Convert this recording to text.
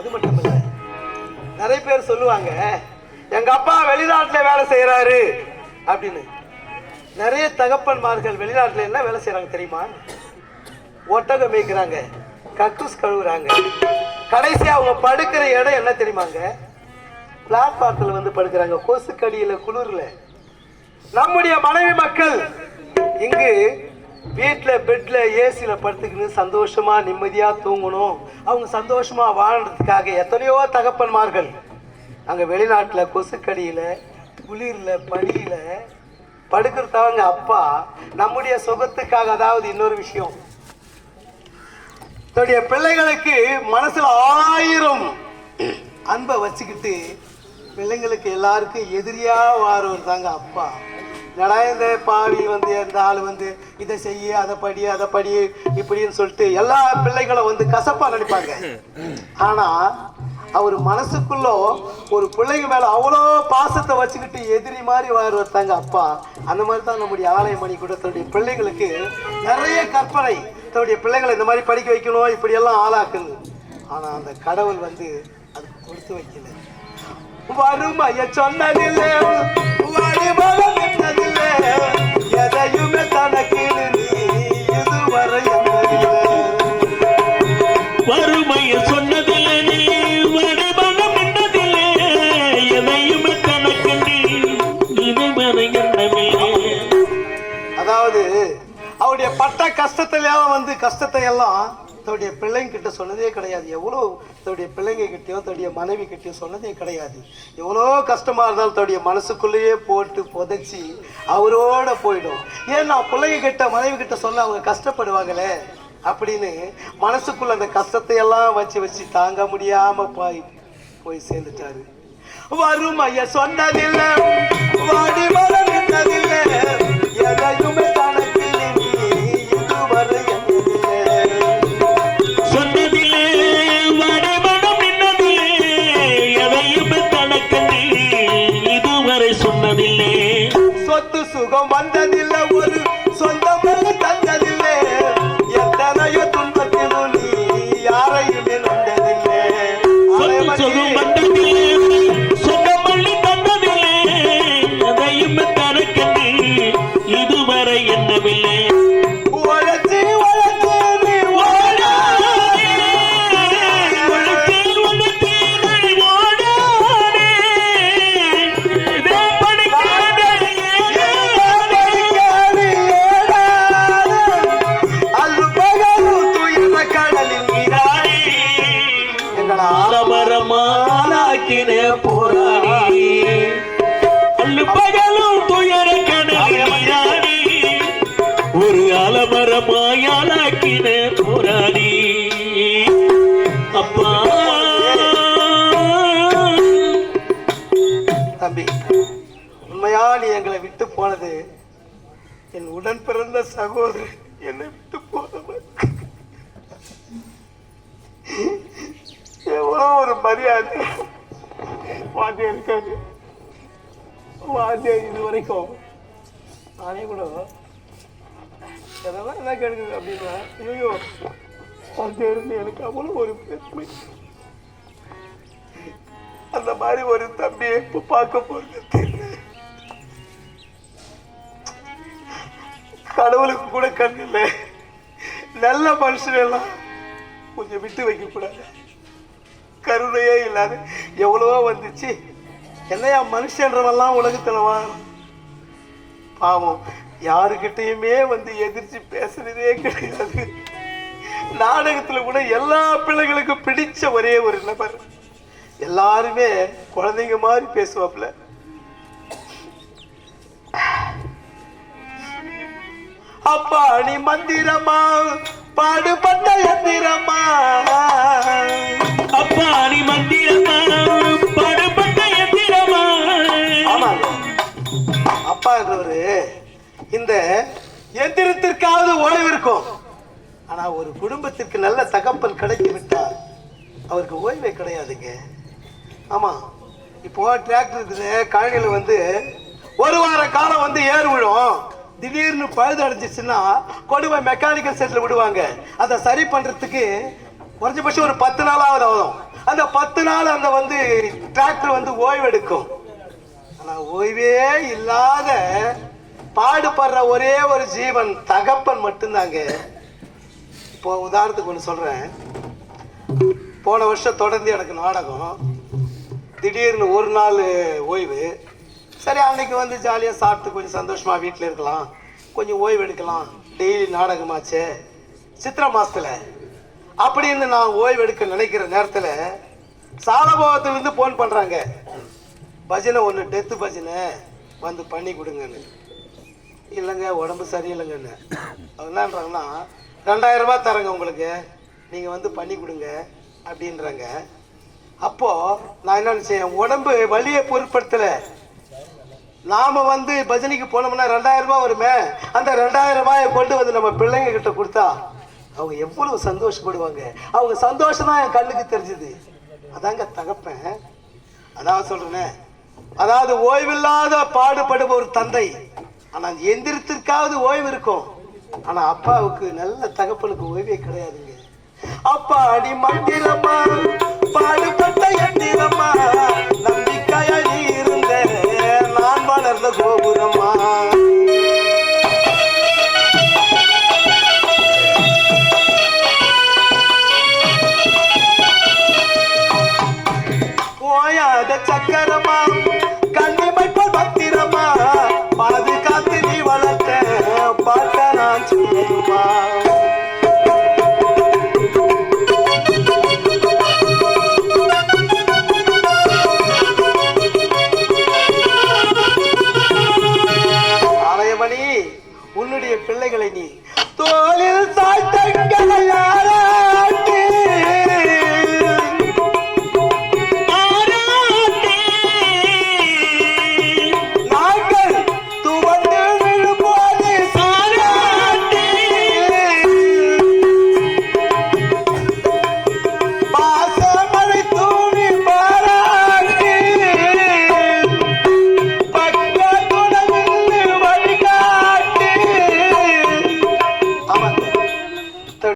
அது மட்டும் இல்லை. நிறைய பேர் சொல்லுவாங்க எங்க அப்பா வெளிநாட்டுல வேலை செய்யறாரு அப்படின்னு. நிறைய தகப்பன்மார்கள் வெளிநாட்டுல என்ன வேலை செய்யறாங்க தெரியுமா? ஒட்டகம் மேய்க்கிறாங்க கக்கூஸ் கழுவுறாங்க. கடைசி அவங்க படுக்கிற இடம் என்ன தெரியுமாங்க? பிளாட்பாரத்தில் வந்து படுக்கிறாங்க கொசுக்கடியில குளிர்ல. நம்முடைய மனைவி மக்கள் இங்கு வீட்டில் பெட்டில் ஏசியில் படுத்துக்கின்னு சந்தோஷமாக நிம்மதியாக தூங்கணும். அவங்க சந்தோஷமாக வாழ்றதுக்காக எத்தனையோ தகப்பன்மார்கள். அங்கே வெளிநாட்டில் கொசுக்கடியில் குளிரில் பனியில் படுக்கிறதவங்க அப்பா. நம்முடைய சுகத்துக்காக அதாவது இன்னொரு விஷயம். தன்னுடைய பிள்ளைகளுக்கு மனசில் ஆயிரம் அன்பை வச்சுக்கிட்டு பிள்ளைங்களுக்கு எல்லாருக்கும் எதிரியாக வாரவர் தாங்க அப்பா. என்னடா இந்த பாவி வந்து இந்த ஆள் வந்து இதை செய்ய அதை படி அதை படி இப்படின்னு சொல்லிட்டு எல்லா பிள்ளைகளும் வந்து கசப்பா நினைப்பாங்க ஆனா அவர் மனசுக்குள்ள ஒரு பிள்ளைங்க மேல அவ்வளோ பாசத்தை வச்சுக்கிட்டு எதிரி மாதிரி வாழ்வர் தாங்க அப்பா. அந்த மாதிரி தான் நம்முடைய ஆலயமணி கூட தன்னுடைய பிள்ளைங்களுக்கு நிறைய கற்பனை. தன்னுடைய பிள்ளைங்களை இந்த மாதிரி படிக்க வைக்கணும் இப்படி எல்லாம் ஆளாக்குது. ஆனா அந்த கடவுள் வந்து அது கொடுத்து வைக்கல. வறுமைய சொன்னதில்லை எதையுமே தனக்கு நீ. இதுவரை எண்ணதில்லை. வறுமைய சொன்னதில்லை நீ எதையும் இதுவரை எண்ணமில்லை அதாவது அவருடைய பட்ட கஷ்டத்துல வந்து கஷ்டத்தை எல்லாம் தன்னுடைய பிள்ளைங்க கிட்ட சொன்னதே கிடையாது. எவ்வளோ தன்னுடைய பிள்ளைங்க கிட்டேயோ தன்னுடைய மனைவி கிட்டேயோ சொன்னதே கிடையாது. எவ்வளோ கஷ்டமா இருந்தாலும் தன்னுடைய மனசுக்குள்ளேயே போட்டு புதைச்சி அவரோட போயிடும். ஏன்னா பிள்ளைங்க கிட்ட மனைவி கிட்ட சொன்னால் அவங்க கஷ்டப்படுவாங்களே? அப்படின்னு மனசுக்குள்ள அந்த கஷ்டத்தை எல்லாம் வச்சு வச்சு தாங்க முடியாம போய் போய் சேர்ந்துட்டாரு. வறுமைய சொன்னதில்லை. சொத்து சுகம் வந்ததில்லை. ஆலமரமானாக்கின போராடி அள்ளு பகலும் துயர கணவராடி ஒரு ஆலமரமாயாலாக்கின போராடி. அப்பா. தம்பி நீ எங்களை விட்டு போனது என் உடன் பிறந்த சகோதரன் என்னை விட்டு போனவர். எவ்வளோ ஒரு மரியாதை. வாத்தியம் இருக்காது வாத்தியம் இது வரைக்கும் நானே கூட எதெல்லாம் என்ன கேட்குது அப்படின்னா ஐயோ வாத்தியம் இருந்து எனக்கு அவ்வளோ ஒரு பெருமை. அந்த மாதிரி ஒரு தம்பியை இப்போ பார்க்க போறது கடவுளுக்கு கூட கண் இல்லை. நல்ல மனுஷன் எல்லாம் கொஞ்சம் விட்டு வைக்க கூடாது கருணையே இல்லாத எவ்வளவோ வந்துச்சு. என்னையா மனுஷன்றவெல்லாம் உலகத்துல வாழணும் பாவம் யாருக்கிட்டையுமே வந்து எதிர்த்து பேசுறதே கிடையாது. நாடகத்துல கூட எல்லா பிள்ளைகளுக்கும் பிடிச்ச ஒரே ஒரு நபர். எல்லாருமே குழந்தைங்க மாதிரி பேசுவாப்ல அப்பா நீ மந்திரமா பாடுபட்ட எந்திரமா இந்த எந்திரத்திற்காவது ஓய்வு இருக்கும் ஆனா ஒரு குடும்பத்திற்கு நல்ல தகப்பன் கிடைத்து விட்டால் அவருக்கு ஓய்வே கிடையாதுங்க. ஆமா இப்போ டிராக்டர் இருக்குது கழனியில் வந்து ஒரு வார காலம் வந்து ஏறு விழும். திடீர்னு பழுது அடைஞ்சிச்சுன்னா கொண்டு போய் மெக்கானிக்கல் செட்டில் விடுவாங்க. அதை சரி பண்றதுக்கு குறைஞ்சபட்சம் ஒரு பத்து நாளாவது ஆகும். அந்த பத்து நாள் அந்த வந்து டிராக்டர் வந்து ஓய்வெடுக்கும். ஆனா ஓய்வே இல்லாத பாடுபடுற ஒரே ஒரு ஜீவன் தகப்பன் மட்டும்தாங்க. இப்போ உதாரணத்துக்கு ஒன்று சொல்கிறேன் போன வருஷம் தொடர்ந்து எனக்கு நாடகம். திடீர்னு ஒரு நாள் ஓய்வு. சரி அன்னைக்கு வந்து ஜாலியாக சாப்பிட்டு கொஞ்சம் சந்தோஷமாக வீட்டில் இருக்கலாம். கொஞ்சம் ஓய்வு எடுக்கலாம். டெய்லி நாடகமாச்சே. சித்திரை மாதத்தில் அப்படின்னு நான் ஓய்வு எடுக்க நினைக்கிற நேரத்தில் சாலபோகத்துலேருந்து ஃபோன் பண்ணுறாங்க பஜனை ஒன்று டெத்து பஜனை வந்து பண்ணி கொடுங்கன்னு. இல்லைங்க உடம்பு சரியில்லைங்கன்னு. அவங்க என்னன்றாங்கன்னா ரெண்டாயிரம் ரூபாய் தரேங்க உங்களுக்கு. நீங்கள் வந்து பண்ணி கொடுங்க அப்படின்றாங்க. அப்போது நான் என்ன செய்ய உடம்பு வலியை பொருட்படுத்தலை. நாம் வந்து பஜனைக்கு போனோம்னா ரெண்டாயிரம் ரூபாய் வருமே அந்த ரெண்டாயிரம் ரூபாயை கொண்டு வந்து நம்ம பிள்ளைங்க கிட்ட கொடுத்தா அவங்க எவ்வளவு சந்தோஷப்படுவாங்க. அவங்க சந்தோஷம் தான் என் கண்ணுக்கு தெரிஞ்சுது. அதாங்க தகப்பேன். அதாவது சொல்கிறேனே அதாவது ஓய்வில்லாத பாடுபடும் ஒரு தந்தை. ஆனால் எந்திரத்திற்காவது ஓய்வு இருக்கும். ஆனா அப்பாவுக்கு நல்ல தகப்பலுக்கு ஓய்வே கிடையாதுங்க. அப்பா அடி மண்டிலம்மா பாடுபட்ட எண்டிலம்மா நம்பிக்கையாடி இருந்த நான் வளர்ந்த கோபுரம்மா போயாத சக்கரமா